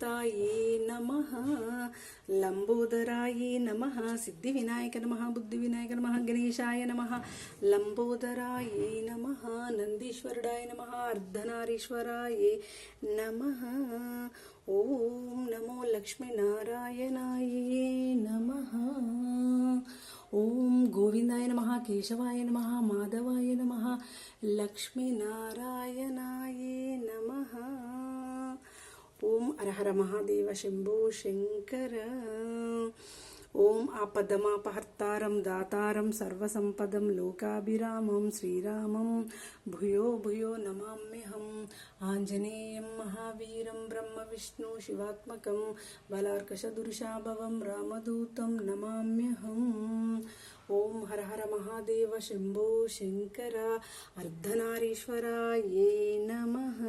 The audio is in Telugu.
గణపతాయే నమ లంబోదరాయే నమ సిద్ధి వినాయక నమ బుద్ధి వినాయక నమ గణేశాయ నమ లంబోదరాయే నమ నందీశ్వరుడాయ నమ అర్ధనారీశ్వరాయే నమ ఓం నమో లక్ష్మీనారాయణాయే నమ ఓం గోవిందాయ నమ కేశవాయ నమ మాధవాయ నమ లక్ష్మీనారాయణ నమ ఓం అరహర మహాదేవ శంభో శంకర. ఓం ఆపదమాపహర్తారం దాతారం సర్వసంపదం లోకాభిరామం శ్రీరామం. భూయో భూయో నమామ్యహం. ఆంజనేయం మహావీరం బ్రహ్మ విష్ణు శివాత్మకం. బలార్కషదురుషాభవం రామదూతం నమామ్యహం. ఓం హర హర మహాదేవ శంభో శంకర. అర్ధనారీశ్వరాయే నమః.